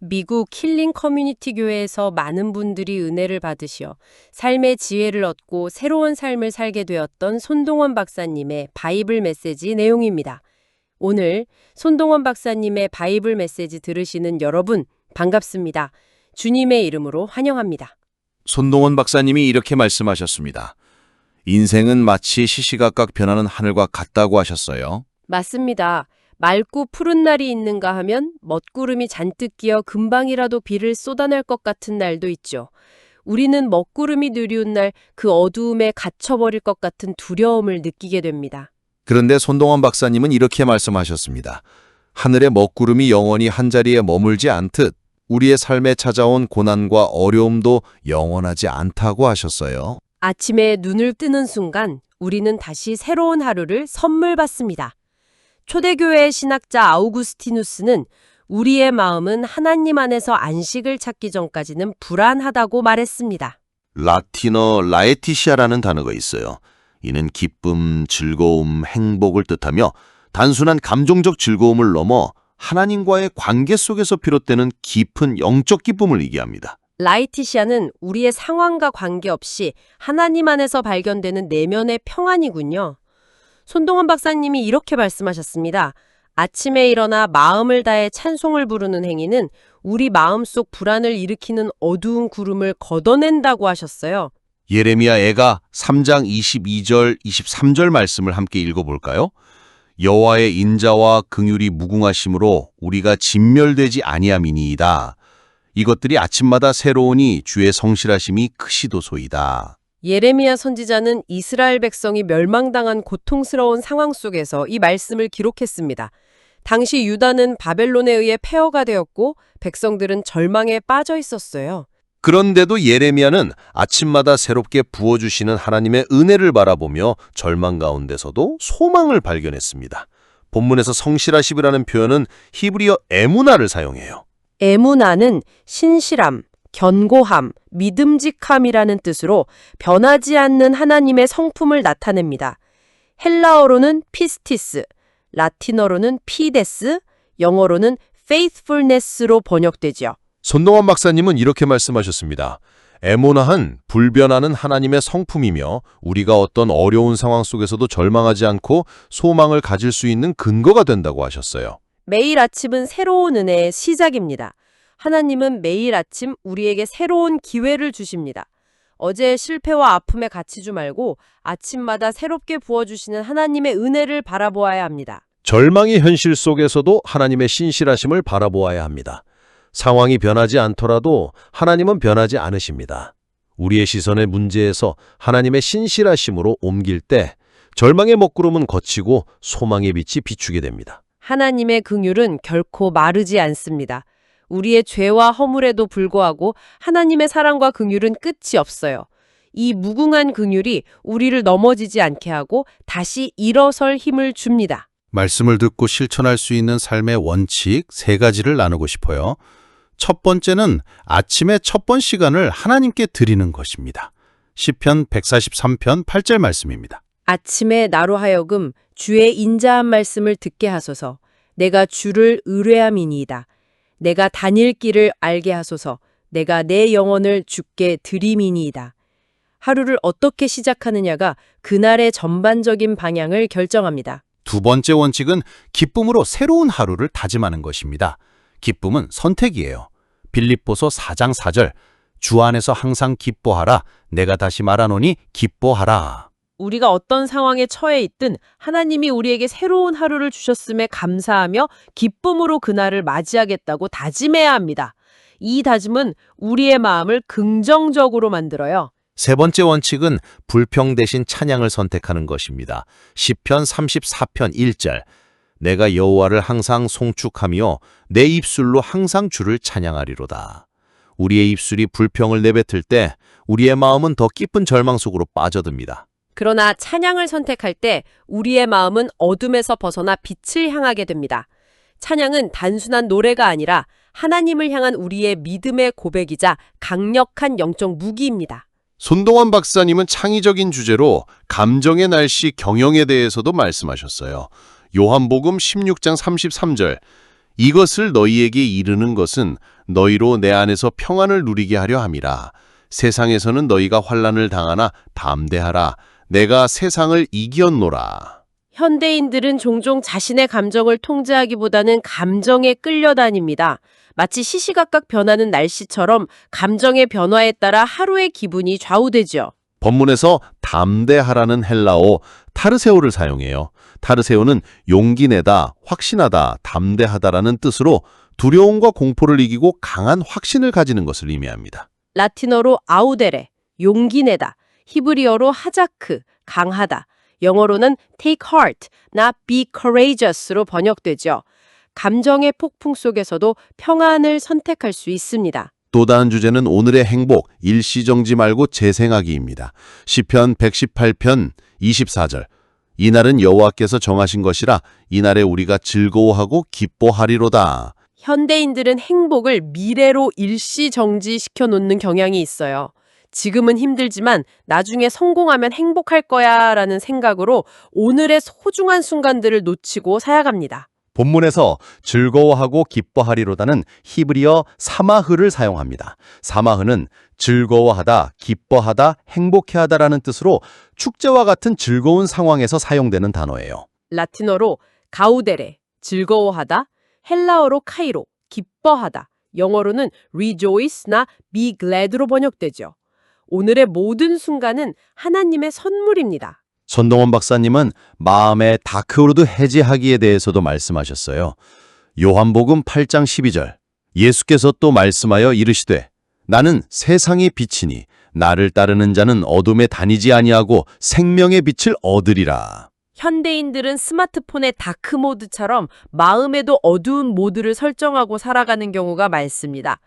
미국 킬링 커뮤니티 교회에서 많은 분들이 은혜를 받으시어 삶의 지혜를 얻고 새로운 삶을 살게 되었던 손동원 박사님의 바이블 메시지 내용입니다. 오늘 손동원 박사님의 바이블 메시지 들으시는 여러분 반갑습니다. 주님의 이름으로 환영합니다. 손동원 박사님이 이렇게 말씀하셨습니다. 인생은 마치 시시각각 변하는 하늘과 같다고 하셨어요. 맞습니다. 맑고 푸른 날이 있는가 하면 먹구름이 잔뜩 끼어 금방이라도 비를 쏟아낼 것 같은 날도 있죠. 우리는 먹구름이 느리운 날 그 어두움에 갇혀버릴 것 같은 두려움을 느끼게 됩니다. 그런데 손동원 박사님은 이렇게 말씀하셨습니다. 하늘의 먹구름이 영원히 한자리에 머물지 않듯 우리의 삶에 찾아온 고난과 어려움도 영원하지 않다고 하셨어요. 아침에 눈을 뜨는 순간 우리는 다시 새로운 하루를 선물 받습니다. 초대교회의 신학자 아우구스티누스는 우리의 마음은 하나님 안에서 안식을 찾기 전까지는 불안하다고 말했습니다. 라틴어 라에티시아라는 단어가 있어요. 이는 기쁨, 즐거움, 행복을 뜻하며 단순한 감정적 즐거움을 넘어 하나님과의 관계 속에서 비롯되는 깊은 영적 기쁨을 얘기합니다. 라이티시아는 우리의 상황과 관계없이 하나님 안에서 발견되는 내면의 평안이군요. 손동원 박사님이 이렇게 말씀하셨습니다. 아침에 일어나 마음을 다해 찬송을 부르는 행위는 우리 마음속 불안을 일으키는 어두운 구름을 걷어낸다고 하셨어요. 예레미야 애가 3장 22절, 23절 말씀을 함께 읽어볼까요? 여호와의 인자와 긍휼이 무궁하심으로 우리가 진멸되지 아니함이니이다. 이것들이 아침마다 새로우니 주의 성실하심이 크시도소이다. 예레미야 선지자는 이스라엘 백성이 멸망당한 고통스러운 상황 속에서 이 말씀을 기록했습니다. 당시 유다는 바벨론에 의해 폐허가 되었고 백성들은 절망에 빠져 있었어요. 그런데도 예레미야는 아침마다 새롭게 부어주시는 하나님의 은혜를 바라보며 절망 가운데서도 소망을 발견했습니다. 본문에서 성실하심이라는 표현은 히브리어 에무나를 사용해요. 에무나는 신실함, 견고함, 믿음직함이라는 뜻으로 변하지 않는 하나님의 성품을 나타냅니다. 헬라어로는 피스티스, 라틴어로는 피데스, 영어로는 faithfulness로 번역되지요. 손동원 박사님은 이렇게 말씀하셨습니다. 에모나한 불변하는 하나님의 성품이며 우리가 어떤 어려운 상황 속에서도 절망하지 않고 소망을 가질 수 있는 근거가 된다고 하셨어요. 매일 아침은 새로운 은혜의 시작입니다. 하나님은 매일 아침 우리에게 새로운 기회를 주십니다. 어제의 실패와 아픔에 갇히지 말고 아침마다 새롭게 부어주시는 하나님의 은혜를 바라보아야 합니다. 절망의 현실 속에서도 하나님의 신실하심을 바라보아야 합니다. 상황이 변하지 않더라도 하나님은 변하지 않으십니다. 우리의 시선의 문제에서 하나님의 신실하심으로 옮길 때 절망의 먹구름은 거치고 소망의 빛이 비추게 됩니다. 하나님의 긍휼은 결코 마르지 않습니다. 우리의 죄와 허물에도 불구하고 하나님의 사랑과 긍휼은 끝이 없어요. 이 무궁한 긍휼이 우리를 넘어지지 않게 하고 다시 일어설 힘을 줍니다. 말씀을 듣고 실천할 수 있는 삶의 원칙 세 가지를 나누고 싶어요. 첫 번째는 아침의 첫 번 시간을 하나님께 드리는 것입니다. 시편 143편 8절 말씀입니다. 아침에 나로 하여금 주의 인자한 말씀을 듣게 하소서. 내가 주를 의뢰함이니이다. 내가 다닐 길을 알게 하소서. 내가 내 영혼을 주께 드림이니이다. 하루를 어떻게 시작하느냐가 그날의 전반적인 방향을 결정합니다. 두 번째 원칙은 기쁨으로 새로운 하루를 다짐하는 것입니다. 기쁨은 선택이에요. 빌립보서 4장 4절 주 안에서 항상 기뻐하라 내가 다시 말하노니 기뻐하라. 우리가 어떤 상황에 처해 있든 하나님이 우리에게 새로운 하루를 주셨음에 감사하며 기쁨으로 그날을 맞이하겠다고 다짐해야 합니다. 이 다짐은 우리의 마음을 긍정적으로 만들어요. 세 번째 원칙은 불평 대신 찬양을 선택하는 것입니다. 시편 34편 1절 내가 여호와를 항상 송축하며 내 입술로 항상 주를 찬양하리로다. 우리의 입술이 불평을 내뱉을 때 우리의 마음은 더 깊은 절망 속으로 빠져듭니다. 그러나 찬양을 선택할 때 우리의 마음은 어둠에서 벗어나 빛을 향하게 됩니다. 찬양은 단순한 노래가 아니라 하나님을 향한 우리의 믿음의 고백이자 강력한 영적 무기입니다. 손동환 박사님은 창의적인 주제로 감정의 날씨 경영에 대해서도 말씀하셨어요. 요한복음 16장 33절 이것을 너희에게 이르는 것은 너희로 내 안에서 평안을 누리게 하려 함이라. 세상에서는 너희가 환란을 당하나 담대하라. 내가 세상을 이기었노라. 현대인들은 종종 자신의 감정을 통제하기보다는 감정에 끌려다닙니다. 마치 시시각각 변하는 날씨처럼 감정의 변화에 따라 하루의 기분이 좌우되죠. 본문에서 담대하라는 헬라어 타르세오를 사용해요. 타르세오는 용기 내다, 확신하다, 담대하다라는 뜻으로 두려움과 공포를 이기고 강한 확신을 가지는 것을 의미합니다. 라틴어로 아우데레, 용기 내다, 히브리어로 하자크, 강하다, 영어로는 take heart, 나 be courageous로 번역되죠. 감정의 폭풍 속에서도 평안을 선택할 수 있습니다. 또 다른 주제는 오늘의 행복, 일시정지 말고 재생하기입니다. 시편 118편 24절. 이날은 여호와께서 정하신 것이라 이날에 우리가 즐거워하고 기뻐하리로다. 현대인들은 행복을 미래로 일시정지시켜 놓는 경향이 있어요. 지금은 힘들지만 나중에 성공하면 행복할 거야 라는 생각으로 오늘의 소중한 순간들을 놓치고 살아갑니다. 본문에서 즐거워하고 기뻐하리로다는 히브리어 사마흐를 사용합니다. 사마흐는 즐거워하다, 기뻐하다, 행복해하다라는 뜻으로 축제와 같은 즐거운 상황에서 사용되는 단어예요. 라틴어로 가우데레, 즐거워하다, 헬라어로 카이로, 기뻐하다, 영어로는 rejoice나 be glad로 번역되죠. 오늘의 모든 순간은 하나님의 선물입니다. 손동원 박사님은 마음의 다크로드 해제하기에 대해서도 말씀하셨어요. 요한복음 8장 12절. 예수께서 또 말씀하여 이르시되 나는 세상의 빛이니 나를 따르는 자는 어둠에 다니지 아니하고 생명의 빛을 얻으리라. 현대인들은 스마트폰의 다크 모드처럼 마음에도 어두운 모드를 설정하고 살아가는 경우가 많습니다.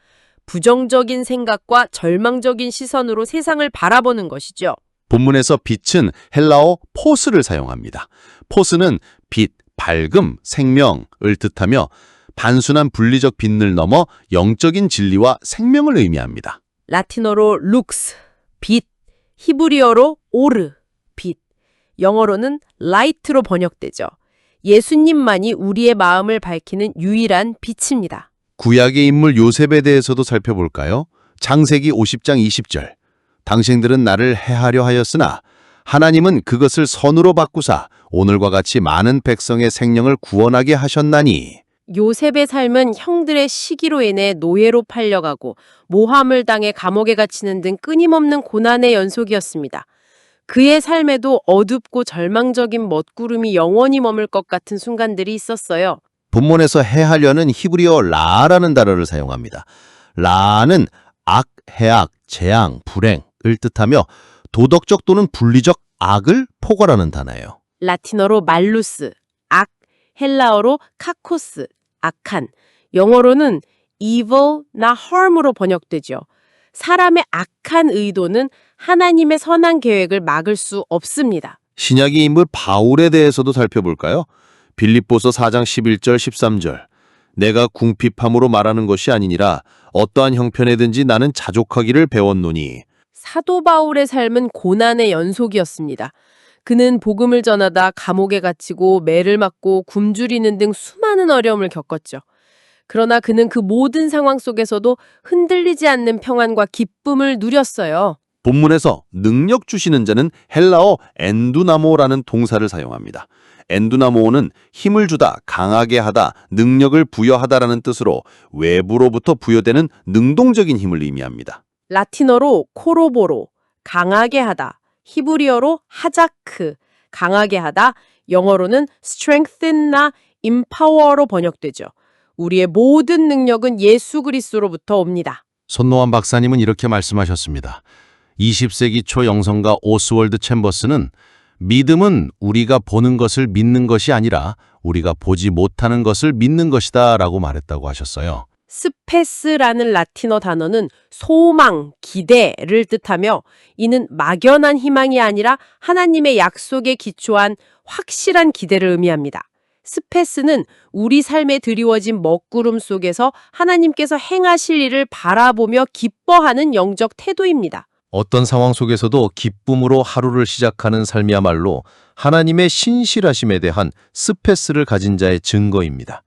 부정적인 생각과 절망적인 시선으로 세상을 바라보는 것이죠. 본문에서 빛은 헬라어 포스를 사용합니다. 포스는 빛, 밝음, 생명을 뜻하며 단순한 분리적 빛을 넘어 영적인 진리와 생명을 의미합니다. 라틴어로 룩스, 빛, 히브리어로 오르, 빛, 영어로는 light로 번역되죠. 예수님만이 우리의 마음을 밝히는 유일한 빛입니다. 구약의 인물 요셉에 대해서도 살펴볼까요? 창세기 50장 20절. 당신들은 나를 해하려 하였으나 하나님은 그것을 선으로 바꾸사 오늘과 같이 많은 백성의 생명을 구원하게 하셨나니. 요셉의 삶은 형들의 시기로 인해 노예로 팔려가고 모함을 당해 감옥에 갇히는 등 끊임없는 고난의 연속이었습니다. 그의 삶에도 어둡고 절망적인 먹구름이 영원히 머물 것 같은 순간들이 있었어요. 본문에서 해하려는 히브리어 라라는 단어를 사용합니다. 라는 악, 해악, 재앙, 불행을 뜻하며 도덕적 또는 분리적 악을 포괄하는 단어예요. 라틴어로 말루스, 악, 헬라어로 카코스, 악한, 영어로는 evil나 harm으로 번역되죠. 사람의 악한 의도는 하나님의 선한 계획을 막을 수 없습니다. 신약의 인물 바울에 대해서도 살펴볼까요? 빌립보서 4장 11절 13절. 내가 궁핍함으로 말하는 것이 아니니라 어떠한 형편에든지 나는 자족하기를 배웠노니 사도 바울의 삶은 고난의 연속이었습니다. 그는 복음을 전하다 감옥에 갇히고 매를 맞고 굶주리는 등 수많은 어려움을 겪었죠. 그러나 그는 그 모든 상황 속에서도 흔들리지 않는 평안과 기쁨을 누렸어요. 본문에서 능력 주시는 자는 헬라어 엔두나모라는 동사를 사용합니다. 엔두나모는 힘을 주다, 강하게 하다, 능력을 부여하다라는 뜻으로 외부로부터 부여되는 능동적인 힘을 의미합니다. 라틴어로 코로보로, 강하게 하다, 히브리어로 하자크, 강하게 하다, 영어로는 strengthen나 empower로 번역되죠. 우리의 모든 능력은 예수 그리스도로부터 옵니다. 손노환 박사님은 이렇게 말씀하셨습니다. 20세기 초 영성가 오스월드 챔버스는 믿음은 우리가 보는 것을 믿는 것이 아니라 우리가 보지 못하는 것을 믿는 것이다 라고 말했다고 하셨어요. 스페스라는 라틴어 단어는 소망, 기대를 뜻하며 이는 막연한 희망이 아니라 하나님의 약속에 기초한 확실한 기대를 의미합니다. 스페스는 우리 삶에 드리워진 먹구름 속에서 하나님께서 행하실 일을 바라보며 기뻐하는 영적 태도입니다. 어떤 상황 속에서도 기쁨으로 하루를 시작하는 삶이야말로 하나님의 신실하심에 대한 스페스를 가진 자의 증거입니다.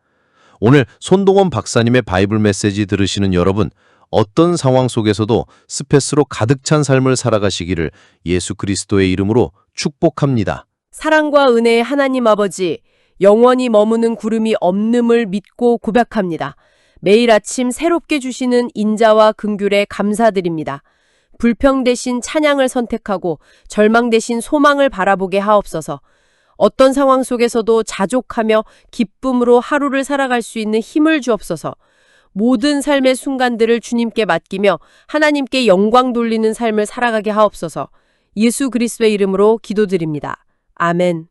오늘 손동원 박사님의 바이블 메시지 들으시는 여러분, 어떤 상황 속에서도 스페스로 가득 찬 삶을 살아가시기를 예수 그리스도의 이름으로 축복합니다. 사랑과 은혜의 하나님 아버지, 영원히 머무는 구름이 없음을 믿고 고백합니다. 매일 아침 새롭게 주시는 인자와 긍휼에 감사드립니다. 불평 대신 찬양을 선택하고 절망 대신 소망을 바라보게 하옵소서. 어떤 상황 속에서도 자족하며 기쁨으로 하루를 살아갈 수 있는 힘을 주옵소서. 모든 삶의 순간들을 주님께 맡기며 하나님께 영광 돌리는 삶을 살아가게 하옵소서. 예수 그리스도의 이름으로 기도드립니다. 아멘.